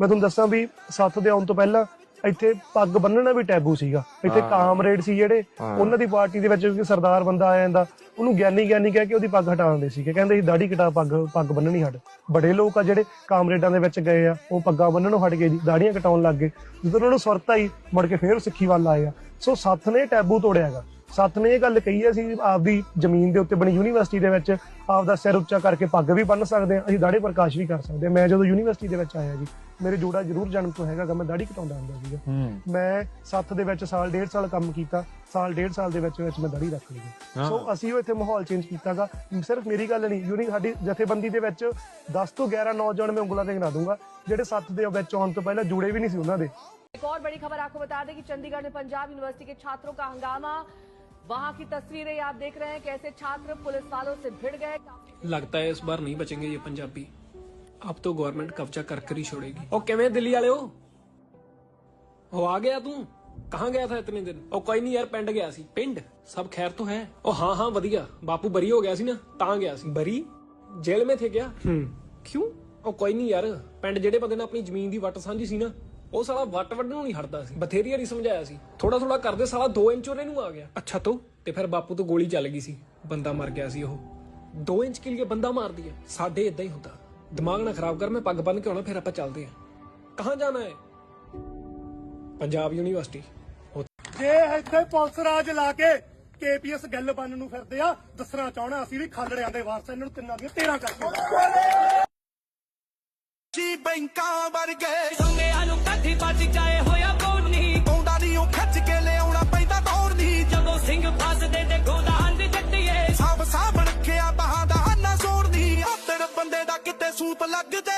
ਮੈਂ ਤੁਹਾਨੂੰ ਦੱਸਾਂ ਵੀ ਸੱਥ ਦੇ ਆਉਣ ਤੋਂ ਪਹਿਲਾਂ ਇੱਥੇ ਪੱਗ ਬੰਨਣਾ ਵੀ ਟੈਬੂ ਸੀਗਾ। ਇੱਥੇ ਕਾਮਰੇਡ ਸੀ ਜਿਹੜੇ। ਉਹਨਾਂ ਦੀ ਪਾਰਟੀ ਦੇ ਵਿੱਚ ਸਰਦਾਰ ਬੰਦਾ ਆ ਜਾਂਦਾ। ਉਹਨੂੰ ਗਿਆਨੀ ਗਿਆਨੀ ਕਹਿ ਕੇ ਉਹਦੀ ਪੱਗ ਹਟਾ ਦਿੰਦੇ ਸੀਗੇ। ਕਹਿੰਦੇ ਸੀ ਦਾੜੀ ਕਟਾ ਪੱਗ ਪੱਗ ਬੰਨਣੀ ਹਟ। ਬੜੇ ਲੋਕ ਆ ਜਿਹੜੇ ਕਾਮਰੇਡਾਂ ਦੇ ਵਿੱਚ ਗਏ ਆ। ਉਹ ਪੱਗਾਂ ਬੰਨਣੋਂ ਹਟ ਗਏ ਜੀ ਦਾੜੀਆਂ ਕਟਾਉਣ ਲੱਗ ਗਏ। ਜਦੋਂ ਉਹਨਾਂ ਨੂੰ ਸੁਰਤ ਆਈ ਮੁੜ ਕੇ ਫੇਰ ਸਿੱਖੀ ਵੱਲ ਆਏ ਆ। ਸੋ ਸੱਥ ਨੇ ਟੈਬੂ ਤੋੜਿਆਗਾ ਸੱਥ ਨੇ ਇਹ ਗੱਲ ਕਹੀ ਹੈ ਅਸੀਂ ਆਪਦੀ ਜ਼ਮੀਨ ਦੇ ਉੱਤੇ ਬਣੀ ਯੂਨੀਵਰਸਿਟੀ ਦੇ ਵਿੱਚ ਆਪਦਾ ਸਿਰ ਉੱਚਾ ਕਰਕੇ ਪੱਗ ਵੀ ਬੰਨ ਸਕਦੇ ਹਾਂ ਅਸੀਂ ਦਾੜੇ ਪ੍ਰਕਾਸ਼ ਵੀ ਕਰ ਸਕਦੇ ਹਾਂ ਮੈਂ ਜਦੋਂ ਯੂਨੀਵਰਸਿਟੀ ਦੇ ਵਿੱਚ ਆਇਆ ਜੀ ਮੇਰੇ ਜੋੜਾ ਜ਼ਰੂਰ ਜਨਮ ਤੋਂ ਹੈਗਾ ਗਾ, ਮੈਂ ਦਾੜੀ ਕਟਾਉਂਦਾ ਹੁੰਦਾ ਸੀਗਾ ਮੈਂ ਸੱਥ ਦੇ ਵਿੱਚ ਸਾਲ ਡੇਢ ਸਾਲ ਕੰਮ ਕੀਤਾ ਸਾਲ ਡੇਢ ਸਾਲ ਦੇ ਵਿੱਚ ਵਿੱਚ ਮੈਂ ਦਾੜੀ ਰੱਖ ਲਈ ਸੋ ਅਸੀਂ ਉਹ ਇੱਥੇ ਮਾਹੌਲ ਚੇਂਜ ਕੀਤਾਗਾ ਸਿਰਫ ਮੇਰੀ ਗੱਲ ਨਹੀਂ ਯੂਨੀ ਸਾਡੀ ਜਥੇਬੰਦੀ ਦੇ ਵਿੱਚ 10 ਤੋਂ 11 ਨੌਜਵਾਨ ਮੈਂ ਉਂਗਲਾਂ ਤੇ ਗਿਣਾ ਦੂੰਗਾ ਜਿਹੜੇ ਸੱਥ ਦੇ ਵਿੱਚ ਆਉਣ ਤੋਂ ਪਹਿਲਾਂ ਜੁੜੇ ਵੀ ਨਹੀਂ ਸੀ ਉਹਨਾਂ ਦੇ एक और बड़ी खबर आपको बता दें कि चंडीगढ़ में पंजाब यूनिवर्सिटी के छात्रों का हंगामा वहाँ की तस्वीरें आप देख रहे हैं कैसे छात्र पुलिस वालों से भिड़ गए। लगता है इस बार नहीं बचेंगे ये पंजाबी। अब तो गवर्नमेंट कब्जा कर कर ही छोड़ेगी। और कैमे दिल्ली वाले हो? ओ आ गया तू? कहा गया था इतने दिन? ओ कोई नहीं यार पिंड गया सी। पिंड? सब खैर तो है। ओ हाँ हाँ वधिया। बापू बरी हो गया सी ना ता गया सी। बरी? जेल में थे क्या? ਹੂੰ ਕਿਉਂ ਉਹ ਕੋਈ ਨਹੀਂ ਯਾਰ ਪਿੰਡ ਜਿਹੜੇ ਬੰਦੇ ਨੇ ਆਪਣੀ ਜ਼ਮੀਨ ਦੀ ਵੱਟ ਸਾਂਝੀ ਸੀ ਨਾ ਉਹ ਸਾਲਾ ਵੱਟ ਵੱਢਣੋਂ ਨਹੀਂ ਹਟਦਾ ਸੀ। ਬਥੇਰੀ ਵਾਰੀ ਸਮਝਾਇਆ ਸੀ। ਥੋੜਾ ਥੋੜਾ ਕਰਦੇ ਸਾਲਾ 2 ਇੰਚ ਉਹਨੇ ਨੂੰ ਆ ਗਿਆ। ਅੱਛਾ ਤੋ? ਤੇ ਫਿਰ ਬਾਪੂ ਤੋਂ ਗੋਲੀ ਚੱਲ ਗਈ ਸੀ। ਬੰਦਾ ਮਰ ਗਿਆ ਸੀ ਉਹ। 2 ਇੰਚ ਕੇ ਲਈ ਬੰਦਾ ਮਾਰ ਦਿਆ ਸਾਡੇ ਇਦਾਂ ਹੀ ਹੁੰਦਾ। ਦਿਮਾਗ ਨਾ ਖਰਾਬ ਕਰ ਮੈਂ ਪੱਗ ਬੰਨ ਕੇ ਆਉਣਾ ਫਿਰ ਆਪਾਂ ਚੱਲਦੇ ਆਂ। ਕਹਾਂ ਜਾਣਾ ਹੈ ਪੰਜਾਬ ਯੂਨੀਵਰਸਿਟੀ। ਉੱਥੇ ਜੇ ਇੱਥੇ ਪੁਲਿਸ ਰਾਜ ਲਾ ਕੇ ਕੇਪੀਐਸ ਗੱਲ ਬੰਨ ਨੂੰ ਫਿਰਦੇ ਆ ਦੱਸਣਾ ਚਾਹਣਾ ਅਸੀਂ ਵੀ ਖਾਲੜਿਆਂ ਦੇ ਵਾਰਸ ਇਹਨਾਂ ਨੂੰ ਤਿੰਨਾਂ ਦੀਆਂ 13 ਕਰਕੇ। ਜੀ ਬੈਂਕਾਂ ਵਰਗੇ ਸੰਗਿਆਂ ਸਭ ਸਾਬ ਰੱਖਿਆ ਬਹਾਦਾ ਨਾ ਸੋੜਨੀ ਆਤੜ ਬੰਦੇ ਦਾ ਕਿਤੇ ਸੂਪ ਲੱਗਦੇ